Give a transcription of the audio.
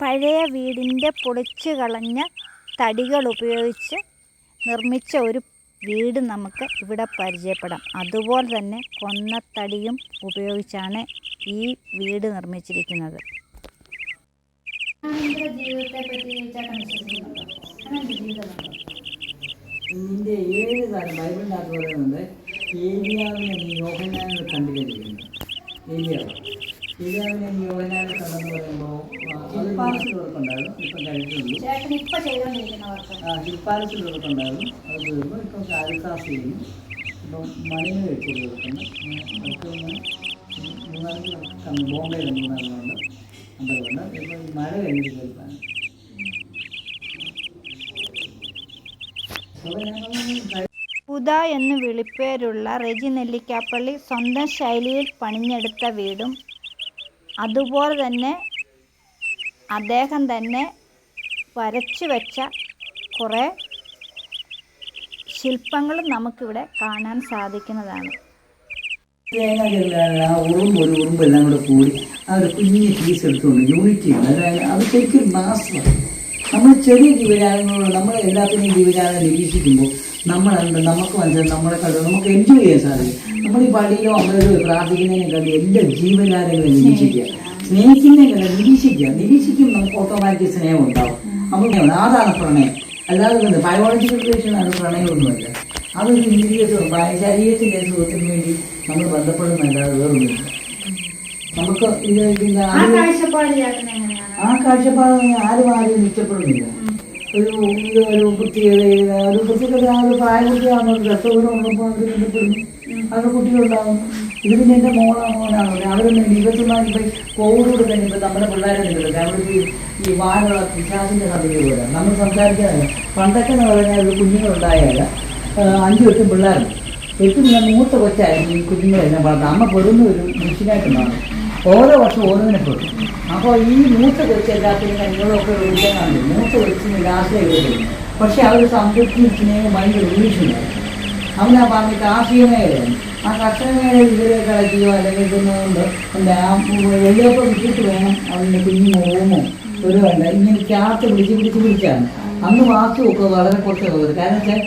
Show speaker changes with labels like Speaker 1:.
Speaker 1: പഴയ വീടിന്റെ പൊളിച്ചു കളഞ്ഞ തടികൾ ഉപയോഗിച്ച് നിർമ്മിച്ച ഒരു വീട് നമുക്ക് ഇവിടെ പരിചയപ്പെടാം. അതുപോലെ തന്നെ കൊന്നത്തടിയും ഉപയോഗിച്ചാണ് ഈ വീട് നിർമ്മിച്ചിരിക്കുന്നത്.
Speaker 2: ഇതിന്റെ ഏഴ് കാലം? ബൈബിളിനകത്ത് പറയുന്നുണ്ട് ഏലിയാവ് ഏലിയാവിനെ നീ യോഹനാനിൽ കണ്ടെന്ന് പറയുമ്പോൾ ഹിൽപ്പാലസിലുള്ളവർക്കുണ്ടായിരുന്നു ഇപ്പം കഴിഞ്ഞിട്ടുള്ളൂ.
Speaker 1: ചേട്ടൻ ഇപ്പൊ ചെയ്തുകൊണ്ടിരിക്കുന്നവർക്ക്
Speaker 2: ആ ഹിൽപ്പാലസിലുള്ളവർക്കുണ്ടായിരുന്നു അത് തീർന്നു ഇപ്പം കാലിത്താസ് ചെയ്യും. ഇപ്പം മണിന് വെച്ച് കൊടുക്കുന്നു. അടുത്ത് മൂന്നാൽ കം- ബോംബെയിൽ മൂന്നാലുണ്ട് അമ്പലമുണ്ട് ഇപ്പം മഴ കഴിഞ്ഞിട്ട് കേൾക്കാൻ അപ്പോൾ ഞങ്ങൾ
Speaker 1: ഉദ എന്ന് വിളിപ്പേരുള്ള റെജി നെല്ലിക്കാപ്പള്ളി സ്വന്തം ശൈലിയിൽ പണിഞ്ഞെടുത്ത വീടും അതുപോലെ തന്നെ അദ്ദേഹം തന്നെ വരച്ചു വെച്ച കുറേ ശില്പങ്ങളും നമുക്കിവിടെ കാണാൻ സാധിക്കുന്നതാണ്.
Speaker 2: ഒരു എല്ലാം കൂടെ പീസ് യൂണിറ്റി നമ്മൾ ചെറിയ ജീവജാലങ്ങളോട് നമ്മൾ എല്ലാത്തിനെയും ജീവജാലം നിരീക്ഷിക്കുമ്പോൾ നമ്മളെന്ത് നമുക്ക് മനസ്സിലായി നമ്മളെ കണ്ടു നമുക്ക് എൻജോയ് ചെയ്യാൻ സാധിക്കും. നമ്മൾ ഈ പള്ളിയിലോ അമ്പലത്തിലോ പ്രാർത്ഥിക്കുന്നതിനെക്കാളും എല്ലാ ജീവജാലങ്ങളെ നിരീക്ഷിക്കുക. സ്നേഹിക്കുന്നതിനല്ല നിരീക്ഷിക്കുക. നിരീക്ഷിക്കും നമുക്ക് ഓട്ടോമാറ്റിക് സ്നേഹം ഉണ്ടാവും. നമുക്ക് അതാണ് പ്രണയം. അല്ലാതെ ബയോളജിക്കൽ റിലേഷനാണ് പ്രണയമൊന്നുമല്ല. അതൊരു ഇന്ദ്രിയത്തോ ശരീരത്തിന്റെ സുഖത്തിന് വേണ്ടി നമ്മൾ ബന്ധപ്പെടുന്നല്ലാതെ വേറൊന്നുമില്ല. നമുക്ക് ഇത്
Speaker 1: ആ കാഴ്ചപ്പാട് ചേട്ടൻ
Speaker 2: ആ കാഴ്ചപ്പാട് ആരും ആരും ഇഷ്ടപ്പെടുന്നില്ല. ഒരു ഇത് ഒരു പ്രത്യേകത ഒരു പ്രത്യേകത ആ ഒരു പ്രായകുട്ടിയാണോ അവർ ബന്ധപ്പെടുന്നു അവരുടെ കുട്ടികളുണ്ടാവും ഇത് പിന്നെ എന്റെ മോളാ മോനാണ് അവരൊന്നും ഇരുപത്തിനാല് പോയി കോവിഡോട് തന്നെ ഇപ്പം നമ്മുടെ പിള്ളേരെ നിൽക്കുന്നത് അവർക്ക് ഈ വാനുള്ള പിശാസിന്റെ സമയത്ത് പോലെ. നമ്മൾ സംസാരിക്കാതെ പണ്ടൊക്കെ എന്ന് പറഞ്ഞാൽ ഒരു കുഞ്ഞുങ്ങളുണ്ടായാൽ അഞ്ചു എട്ടും പിള്ളേരുണ്ട്. എട്ടും ഞാൻ മൂത്ത കൊച്ചായിരുന്നു ഈ കുഞ്ഞുങ്ങളെല്ലാം പറഞ്ഞത് അമ്മ പെടുന്ന ഒരു മനുഷ്യനായിട്ട് മാറും. ഓരോ വർഷം ഓരോന്നിനെ പോയി. അപ്പോൾ ഈ മൂത്ത കൊച്ചു എല്ലാത്തിനും കഞ്ഞികളൊക്കെ വിളിക്കാനാണ് മൂത്ത കൊച്ചിന് ലാസ്റ്റ് വരും പക്ഷെ അവർ സംതൃപ്തി സ്നേഹം ഭയങ്കര അവൻ ആ പറഞ്ഞ കാർഷിക മേഖലയാണ് ആ കർഷക മേഖല ഇവരെ കളിക്കുകയോ അല്ലെങ്കിൽ ഇതൊന്നുകൊണ്ട് എന്താ ആ വെള്ളിയപ്പം വിട്ടിട്ട് വേണം അവന്റെ കുഞ്ഞു മോമോ. ഒരു വേണ്ട ഇങ്ങനെ ചാർത്ത് പിടിച്ച് പിടിച്ച് പിടിച്ചാണ്. അന്ന് വാക്കുമൊക്കെ വളരെ കുറച്ചൊക്കെ വരും. കാരണം വെച്ചാൽ